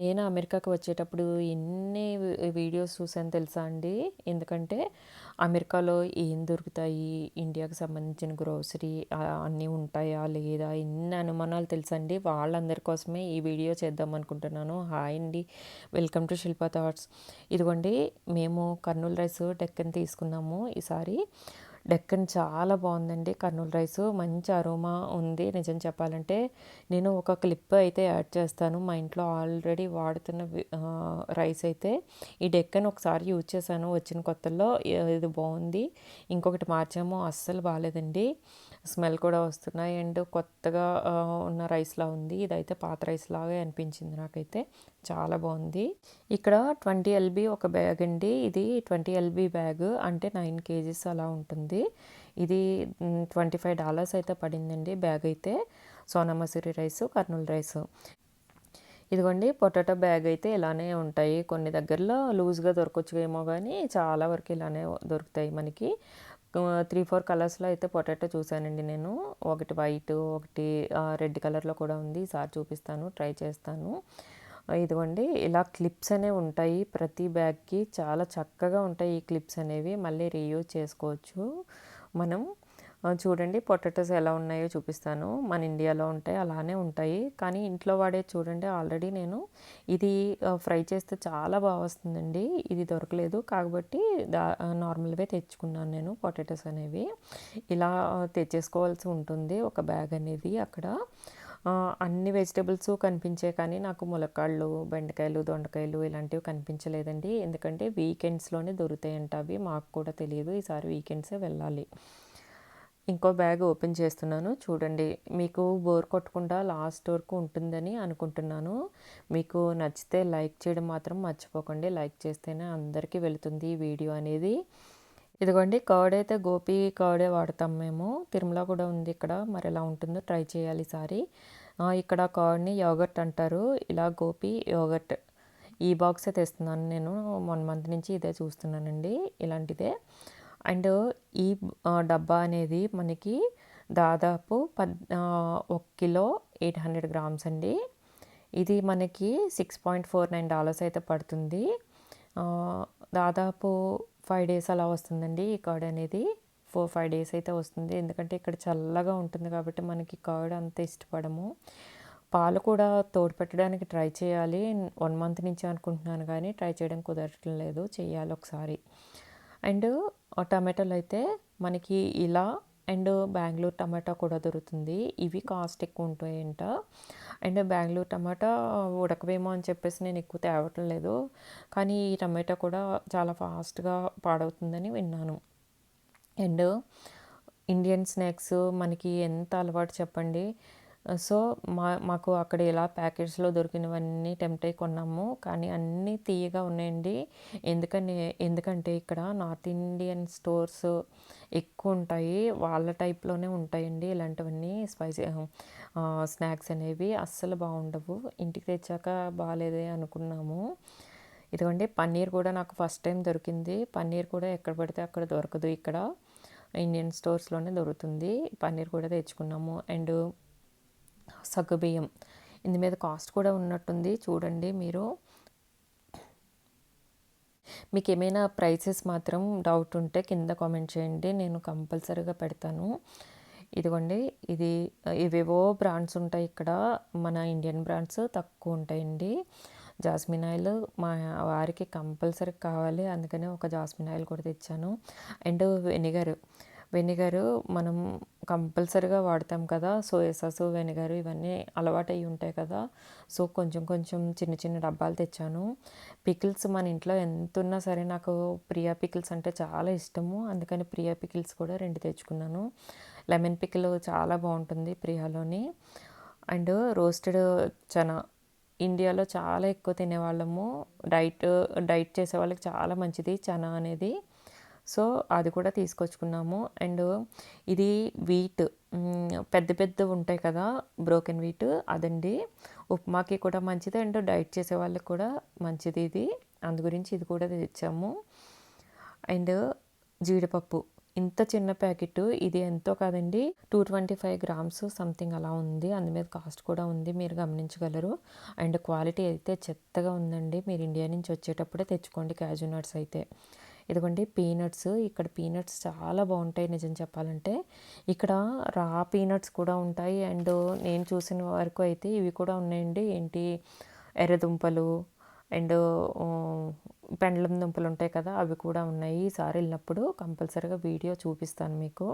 నేను అమెరికాకి వచ్చేటప్పుడు ఎన్ని వీడియోస్ చూసాను తెలుసా అండి? ఎందుకంటే అమెరికాలో ఏం దొరుకుతాయి? ఇండియాకి సంబంధించిన గ్రోసరీ అన్నీ ఉంటాయా లేదా? ఎన్ని అనుమానాలు తెలుసండి వాళ్ళందరి కోసమే ఈ వీడియో చేద్దాం అనుకుంటున్నాను. హాయ్ అండి. Welcome to Shilpa thoughts. ఇదిగోండి మేము కర్నూలు రైస్ డెక్కన్ తీసుకున్నాము. ఈసారి డెక్కన్ చాలా బాగుందండి. కర్నూలు రైస్ మంచి అరోమా ఉంది. నిజం చెప్పాలంటే నేను ఒక క్లిప్ అయితే యాడ్ చేస్తాను. మా ఇంట్లో ఆల్రెడీ వాడుతున్న రైస్ అయితే ఈ డెక్కన్ ఒకసారి యూజ్ చేశాను. వచ్చిన కొత్తల్లో ఇది బాగుంది. ఇంకొకటి మార్చాము అస్సలు బాగాలేదండి స్మెల్ కూడా వస్తున్నాయి. అండ్ కొత్తగా ఉన్న రైస్లా ఉంది. ఇదైతే పాత రైస్ లాగా అనిపించింది నాకైతే. చాలా బాగుంది. ఇక్కడ ట్వంటీ ఎల్బీ ఒక బ్యాగ్ అండి. ఇది ట్వంటీ ఎల్బీ బ్యాగ్. అంటే నైన్ కేజీస్ అలా ఉంటుంది. ఇది ట్వంటీ ఫైవ్ డాలర్స్ అయితే పడిందండి బ్యాగ్ అయితే. Sona Masuri rice Kurnool rice. ఇదిగోండి పొటాటో బ్యాగ్ అయితే ఇలానే ఉంటాయి. కొన్ని దగ్గరలో లూజ్గా దొరకొచ్చుకేమో కానీ చాలా వరకు ఇలానే దొరుకుతాయి మనకి. త్రీ ఫోర్ కలర్స్లో అయితే పొటాటో చూశానండి నేను. ఒకటి వైట్ ఒకటి రెడ్ కలర్లో కూడా ఉంది. ఈసారి చూపిస్తాను ట్రై చేస్తాను. ఇదిగోండి ఇలా క్లిప్స్ అనేవి ఉంటాయి. ప్రతి బ్యాగ్కి చాలా చక్కగా ఉంటాయి ఈ క్లిప్స్ అనేవి. మళ్ళీ రీయూజ్ చేసుకోవచ్చు. మనం చూడండి పొటాటోస్ ఎలా ఉన్నాయో చూపిస్తాను. మన ఇండియాలో ఉంటాయి అలానే ఉంటాయి. కానీ ఇంట్లో వాడే చూడండి ఆల్రెడీ నేను ఇది ఫ్రై చేస్తే చాలా బాగా వస్తుందండి. ఇది దొరకలేదు కాబట్టి దా నార్మల్వే తెచ్చుకున్నాను నేను పొటాటోస్ అనేవి. ఇలా తెచ్చేసుకోవాల్సి ఉంటుంది ఒక బ్యాగ్ అనేది అక్కడ. అన్ని వెజిటేబుల్స్ కనిపించే కానీ నాకు ములక్కాళ్ళు బెండకాయలు దొండకాయలు ఇలాంటివి కనిపించలేదండి. ఎందుకంటే వీకెండ్స్లోనే దొరుకుతాయంట అవి. మాకు కూడా తెలియదు ఈసారి వీకెండ్సే వెళ్ళాలి. ఇంకో బ్యాగ్ ఓపెన్ చేస్తున్నాను. చూడండి మీకు బోర్ కొట్టకుండా లాస్ట్ వరకు ఉంటుందని అనుకుంటున్నాను. మీకు నచ్చితే లైక్ చేయడం మాత్రం మర్చిపోకండి. లైక్ చేస్తేనే అందరికీ వెళుతుంది ఈ వీడియో అనేది. ఇదిగోండి కర్డ్ అయితే గోపి కర్డే వాడతాం మేము. తిరుమల కూడా ఉంది ఇక్కడ. మరి ఎలా ఉంటుందో ట్రై చేయాలి ఈసారి. ఇక్కడ కర్డ్ని యోగర్ట్ అంటారు. ఇలా గోపి యోగర్ట్. ఈ బాక్సే తెస్తున్నాను నేను. వన్ మంత్ నుంచి ఇదే చూస్తున్నానండి. ఇలాంటిదే. అండ్ ఈ డబ్బా అనేది మనకి దాదాపు పద్ ఒక కిలో ఎయిట్ హండ్రెడ్ గ్రామ్స్ అండి. ఇది మనకి six point four nine dollars అయితే పడుతుంది. దాదాపు ఫైవ్ డేస్ అలా వస్తుందండి ఈ కర్డ్ అనేది. ఫోర్ ఫైవ్ డేస్ అయితే వస్తుంది. ఎందుకంటే ఇక్కడ చల్లగా ఉంటుంది కాబట్టి మనకి కర్డ్ అంత ఇష్టపడము. పాలు కూడా తోడు పెట్టడానికి ట్రై చేయాలి. వన్ మంత్ నుంచి అనుకుంటున్నాను కానీ ట్రై చేయడం కుదరటం లేదు చేయాలి ఒకసారి. అండ్ టమాటోలు అయితే మనకి ఇలా అండ్ బెంగళూరు టమాటా కూడా దొరుకుతుంది. ఇవి కాస్ట్ ఎక్కువ ఉంటాయంట. అండ్ బెంగళూరు టమాటా ఉడకవేమో అని చెప్పేసి నేను ఎక్కువ తేవటం లేదు. కానీ ఈ టమాటా కూడా చాలా ఫాస్ట్గా పాడవుతుందని విన్నాను. అండ్ ఇండియన్ స్నాక్స్ మనకి ఎంత అలవాటు చెప్పండి. సో మా మాకు అక్కడ ఇలా ప్యాకెట్స్లో దొరికినవన్నీ టెంప్ట్ అయి కొన్నాము. కానీ అన్నీ తీయగా ఉన్నాయండి. ఎందుకని ఎందుకంటే ఇక్కడ నార్త్ ఇండియన్ స్టోర్స్ ఎక్కువ ఉంటాయి. వాళ్ళ టైప్లోనే ఉంటాయండి. ఇలాంటివన్నీ స్పైసీ స్నాక్స్ అనేవి అస్సలు బాగుండవు. ఇంటికి తెచ్చాక బాగాలేదే అనుకున్నాము. ఇదిగోండి పన్నీర్ కూడా నాకు ఫస్ట్ టైం దొరికింది. పన్నీర్ కూడా ఎక్కడ పడితే అక్కడ దొరకదు. ఇక్కడ ఇండియన్ స్టోర్స్లోనే దొరుకుతుంది. పన్నీర్ కూడా తెచ్చుకున్నాము. అండ్ సగ్గుబియ్యం ఇందు మీద కాస్ట్ కూడా ఉన్నట్టుంది. చూడండి మీరు. మీకు ఏమైనా ప్రైసెస్ మాత్రం డౌట్ ఉంటే కింద కామెంట్ చేయండి. నేను కంపల్సరీగా పెడతాను. ఇదిగోండి ఇది ఇవేవో బ్రాండ్స్ ఉంటాయి ఇక్కడ. మన ఇండియన్ బ్రాండ్స్ తక్కువ ఉంటాయండి. జాస్మిన్ ఆయిల్ మా వారికి కంపల్సరీ కావాలి. అందుకనే ఒక జాస్మిన్ ఆయిల్ కూడా తెచ్చాను. And vinegar. వెనిగర్ మనం కంపల్సరీగా వాడతాం కదా. సోయా సాస్ వెనిగర్ ఇవన్నీ అలవాటు అయ్యి ఉంటాయి కదా. సో కొంచెం కొంచెం చిన్న చిన్న డబ్బాలు తెచ్చాను. పికిల్స్ మన ఇంట్లో ఎంత ఉన్నా సరే నాకు ప్రియా పికిల్స్ అంటే చాలా ఇష్టము. అందుకని ప్రియా పికిల్స్ కూడా రెండు తెచ్చుకున్నాను. లెమన్ పికిల్ చాలా బాగుంటుంది ప్రియాలోని. And roasted chana. ఇండియాలో చాలా ఎక్కువ తినేవాళ్ళము. డైట్ డైట్ చేసే వాళ్ళకి చాలా మంచిది చనా అనేది. సో అది కూడా తీసుకొచ్చుకున్నాము. అండ్ ఇది వీట్ పెద్ద పెద్ద ఉంటాయి కదా బ్రోకెన్ వీట్ అదండి. ఉప్మాకి కూడా మంచిది. అండ్ డైట్ చేసే వాళ్ళకి కూడా మంచిది ఇది. అందు గురించి ఇది కూడా తెచ్చాము. అండ్ జీడిపప్పు. ఇంత చిన్న ప్యాకెట్ ఇది ఎంతో కాదండి two twenty five grams something అలా ఉంది. అందు మీద కాస్ట్ కూడా ఉంది. మీరు గమనించగలరు. అండ్ క్వాలిటీ అయితే చెత్తగా ఉందండి. మీరు ఇండియా నుంచి వచ్చేటప్పుడే తెచ్చుకోండి క్యాజు నట్స్ అయితే. ఇదిగోండి పీనట్స్. ఇక్కడ పీనట్స్ చాలా బాగుంటాయి నిజం చెప్పాలంటే. ఇక్కడ రా పీనట్స్ కూడా ఉంటాయి. అండ్ నేను చూసిన వరకు అయితే ఇవి కూడా ఉన్నాయండి. ఏంటి? ఎర్రదుంపలు అండ్ పెండలం దుంపలు ఉంటాయి కదా అవి కూడా ఉన్నాయి. ఈసారి వెళ్ళినప్పుడు కంపల్సరీగా వీడియో చూపిస్తాను మీకు.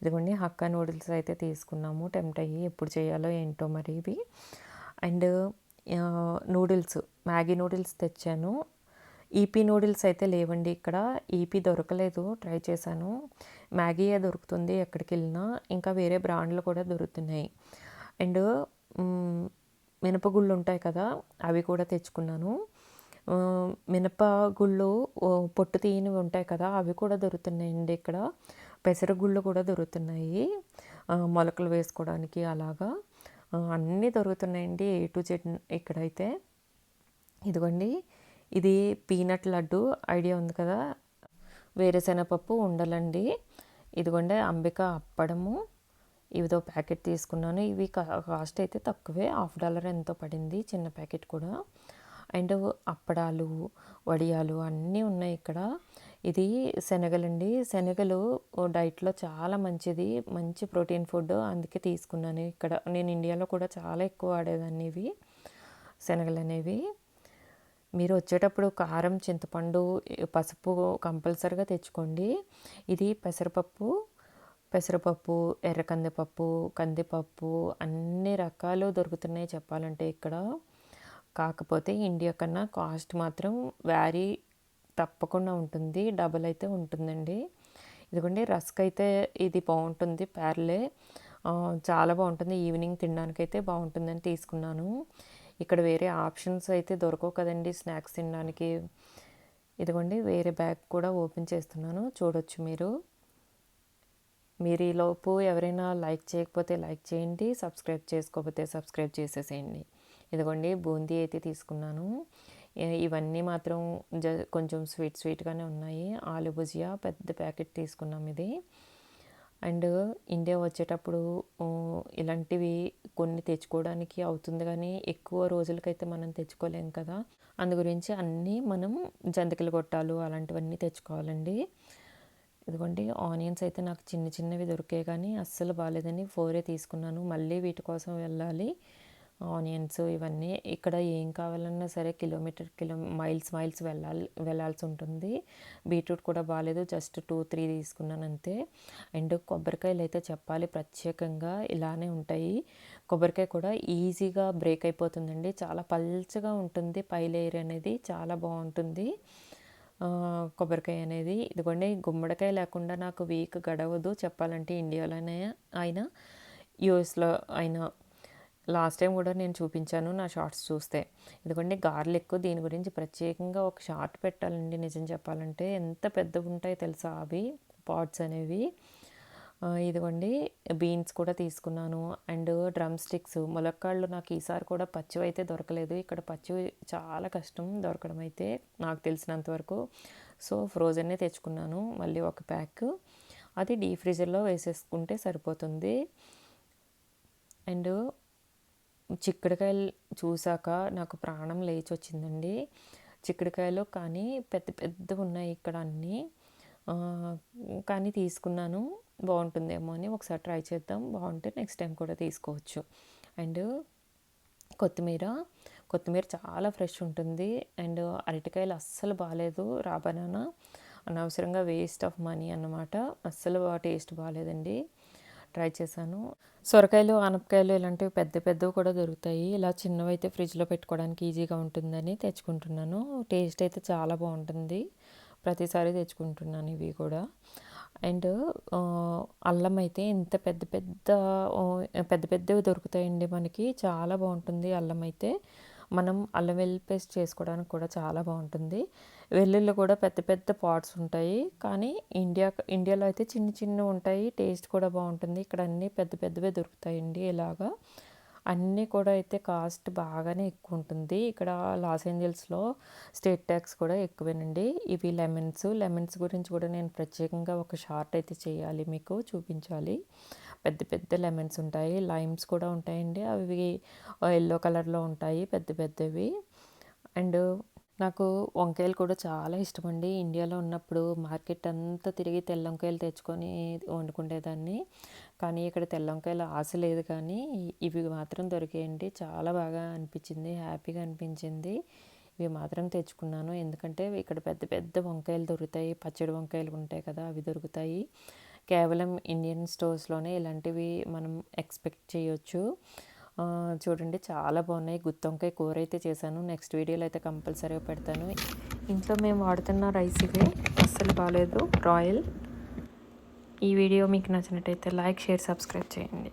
ఇదిగోండి హక్కా నూడిల్స్ అయితే తీసుకున్నాము. టెంప్ట్ అయ్యి ఎప్పుడు చేయాలో ఏంటో మరి ఇవి. అండ్ నూడిల్స్ మ్యాగీ నూడిల్స్ తెచ్చాను. ఈపీ నూడిల్స్ అయితే లేవండి ఇక్కడ. ఈపీ దొరకలేదు. ట్రై చేశాను. మ్యాగీయే దొరుకుతుంది ఎక్కడికి వెళ్ళినా. ఇంకా వేరే బ్రాండ్లు కూడా దొరుకుతున్నాయి. అండ్ మినపగుళ్ళు ఉంటాయి కదా అవి కూడా తెచ్చుకున్నాను. మినపగుళ్ళు పొట్టు తీయనివి ఉంటాయి కదా అవి కూడా దొరుకుతున్నాయండి ఇక్కడ. పెసరగుళ్ళు కూడా దొరుకుతున్నాయి. మొలకలు వేసుకోవడానికి అలాగా. అన్నీ దొరుకుతున్నాయండి ఏ టు జెడ్ ఇక్కడైతే. ఇదిగోండి. ఇది పీనట్ లడ్డు ఐడియా ఉంది కదా. వేరుశెనగపప్పు ఉండలండి. ఇదిగోండి అంబిక అప్పడము. ఇవిదో ప్యాకెట్ తీసుకున్నాను. ఇవి కాస్ట్ అయితే తక్కువే. హాఫ్ డాలర్ ఎంతో పడింది చిన్న ప్యాకెట్ కూడా. అండ్ అప్పడాలు వడియాలు అన్నీ ఉన్నాయి ఇక్కడ. ఇది శనగలండి. శనగలు డైట్లో చాలా మంచిది. మంచి ప్రోటీన్ ఫుడ్ అందుకే తీసుకున్నాను ఇక్కడ. నేను ఇండియాలో కూడా చాలా ఎక్కువ వాడేదాన్ని ఇవి శనగలు అనేవి మీరు వచ్చేటప్పుడు కారం చింతపండు పసుపు కంపల్సరిగా తెచ్చుకోండి. ఇది పెసరపప్పు పెసరపప్పు ఎర్ర కందిపప్పు కందిపప్పు అన్ని రకాలు దొరుకుతున్నాయి చెప్పాలంటే ఇక్కడ. కాకపోతే ఇండియా కన్నా కాస్ట్ మాత్రం వ్యారీ తప్పకుండా ఉంటుంది డబల్ అయితే ఉంటుందండి. ఇదిగోండి రస్క్ అయితే ఇది బాగుంటుంది ప్యార్లే చాలా బాగుంటుంది ఈవినింగ్ తినడానికైతే బాగుంటుందని తీసుకున్నాను. ఇక్కడ వేరే ఆప్షన్స్ అయితే దొరకవు కదండి స్నాక్స్ తినడానికి. ఇదిగోండి వేరే బ్యాగ్ కూడా ఓపెన్ చేస్తున్నాను. చూడొచ్చు మీరు. మీరు ఈలోపు ఎవరైనా లైక్ చేయకపోతే లైక్ చేయండి సబ్స్క్రైబ్ చేసుకోకపోతే సబ్స్క్రైబ్ చేసేసేయండి. ఇదిగోండి బూందీ అయితే తీసుకున్నాను. ఇవన్నీ మాత్రం జ కొంచెం స్వీట్ స్వీట్గానే ఉన్నాయి. ఆలు భుజియా పెద్ద ప్యాకెట్ తీసుకున్నాం ఇది. అండ్ ఇండియా వచ్చేటప్పుడు ఇలాంటివి కొన్ని తెచ్చుకోవడానికి అవుతుంది కానీ ఎక్కువ రోజులకైతే మనం తెచ్చుకోలేం కదా. అందు గురించి అన్నీ మనం జంతికలు కొట్టాలు అలాంటివన్నీ తెచ్చుకోవాలండి. ఇదిగోండి ఆనియన్స్ అయితే నాకు చిన్న చిన్నవి దొరికాయి కానీ అస్సలు బాగాలేదని ఫోరే తీసుకున్నాను. మళ్ళీ వీటి కోసం వెళ్ళాలి. ఆనియన్స్ ఇవన్నీ ఇక్కడ ఏం కావాలన్నా సరే కిలోమీటర్ కిలో మైల్స్ మైల్స్ వెళ్ళాలి వెళ్ళాల్సి ఉంటుంది. బీట్రూట్ కూడా బాగాలేదు జస్ట్ టూ త్రీ తీసుకున్నాను అంతే. అండ్ కొబ్బరికాయలు అయితే చెప్పాలి. ప్రత్యేకంగా ఇలానే ఉంటాయి. కొబ్బరికాయ కూడా ఈజీగా బ్రేక్ అయిపోతుందండి. చాలా పల్చగా ఉంటుంది. పై లేయర్ అనేది చాలా బాగుంటుంది. కొబ్బరికాయ అనేది. ఇదిగోండి గుమ్మడికాయ లేకుండా నాకు వీక్ గడవదు చెప్పాలంటే ఇండియాలోనే అయినా యూఎస్లో అయినా లాస్ట్ టైం కూడా నేను చూపించాను నా షార్ట్స్ చూస్తే. ఇదిగోండి గార్లిక్ దీని గురించి ప్రత్యేకంగా ఒక షార్ట్ పెట్టాలండి నిజం చెప్పాలంటే. ఎంత పెద్దవి ఉంటాయో తెలుసా అవి? పాట్స్ అనేవి. ఇదిగోండి బీన్స్ కూడా తీసుకున్నాను. అండ్ డ్రమ్ స్టిక్స్ ములక్కాళ్ళు నాకు ఈసారి కూడా పచ్చివి అయితే దొరకలేదు. ఇక్కడ పచ్చివి చాలా కష్టం దొరకడం అయితే నాకు తెలిసినంత వరకు. సో ఫ్రోజన్నే తెచ్చుకున్నాను. మళ్ళీ ఒక ప్యాక్. అది డీ ఫ్రీజర్లో వేసేసుకుంటే సరిపోతుంది. అండ్ చిక్కుడుకాయలు చూసాక నాకు ప్రాణం లేచి వచ్చిందండి చిక్కుడుకాయలు కానీ పెద్ద పెద్ద ఉన్నాయి ఇక్కడ అన్నీ. కానీ తీసుకున్నాను. బాగుంటుందేమో అని ఒకసారి ట్రై చేద్దాం. బాగుంటే నెక్స్ట్ టైం కూడా తీసుకోవచ్చు. అండ్ కొత్తిమీర. కొత్తిమీర చాలా ఫ్రెష్ ఉంటుంది. అండ్ అరటికాయలు అస్సలు బాగాలేదు రా బనానా. అనవసరంగా వేస్ట్ ఆఫ్ మనీ అన్నమాట. అస్సలు టేస్ట్ బాగాలేదండి. ట్రై చేశాను. సొరకాయలు ఆనపకాయలు ఇలాంటివి పెద్ద పెద్దవి కూడా దొరుకుతాయి. ఇలా చిన్నవి అయితే ఫ్రిడ్జ్లో పెట్టుకోవడానికి ఈజీగా ఉంటుందని తెచ్చుకుంటున్నాను. టేస్ట్ అయితే చాలా బాగుంటుంది. ప్రతిసారి తెచ్చుకుంటున్నాను ఇవి కూడా. అండ్ అల్లం అయితే ఇంత పెద్ద పెద్ద పెద్ద పెద్దవి దొరుకుతాయండి మనకి. చాలా బాగుంటుంది అల్లం అయితే. మనం అల్లం వెల్లుల్లి పేస్ట్ చేసుకోవడానికి కూడా చాలా బాగుంటుంది. వెల్లుల్లి కూడా పెద్ద పెద్ద పాట్స్ ఉంటాయి. కానీ ఇండియా ఇండియాలో అయితే చిన్న చిన్న ఉంటాయి. టేస్ట్ కూడా బాగుంటుంది. ఇక్కడ అన్నీ పెద్ద పెద్దవే దొరుకుతాయండి ఇలాగా. అన్నీ కూడా అయితే కాస్ట్ బాగానే ఎక్కువ ఉంటుంది. ఇక్కడ లాస్ ఏంజల్స్లో స్టేట్ ట్యాక్స్ కూడా ఎక్కువేనండి. ఇవి లెమన్స్ లెమన్స్ గురించి కూడా నేను ప్రత్యేకంగా ఒక షార్ట్ అయితే చేయాలి మీకు చూపించాలి. పెద్ద పెద్ద లెమన్స్ ఉంటాయి. లైమ్స్ కూడా ఉంటాయండి. అవి ఎల్లో కలర్లో ఉంటాయి. పెద్ద పెద్దవి. అండ్ నాకు వంకాయలు కూడా చాలా ఇష్టం అండి ఇండియాలో ఉన్నప్పుడు మార్కెట్ అంతా తిరిగి తెల్ల వంకాయలు తెచ్చుకొని వండుకునేదాన్ని కానీ ఇక్కడ తెల్ల వంకాయలు ఆశ లేదు కానీ ఇవి మాత్రం దొరికాయండి. చాలా బాగా అనిపించింది హ్యాపీగా అనిపించింది. ఇవి మాత్రం తెచ్చుకున్నాను. ఎందుకంటే ఇక్కడ పెద్ద పెద్ద వంకాయలు దొరుకుతాయి. పచ్చడి వంకాయలు ఉంటాయి కదా అవి దొరుకుతాయి. కేవలం ఇండియన్ స్టోర్స్లోనే ఇలాంటివి మనం ఎక్స్పెక్ట్ చేయొచ్చు. చూడండి చాలా బాగున్నాయి. గుత్తొంకాయ కూర అయితే చేశాను. నెక్స్ట్ వీడియోలో అయితే కంపల్సరీగా పెడతాను. ఇంట్లో మేము వాడుతున్న రైస్ ఇవే. అస్సలు బాగాలేదు రాయల్. ఈ వీడియో మీకు నచ్చినట్టయితే లైక్ షేర్ సబ్స్క్రైబ్ చేయండి.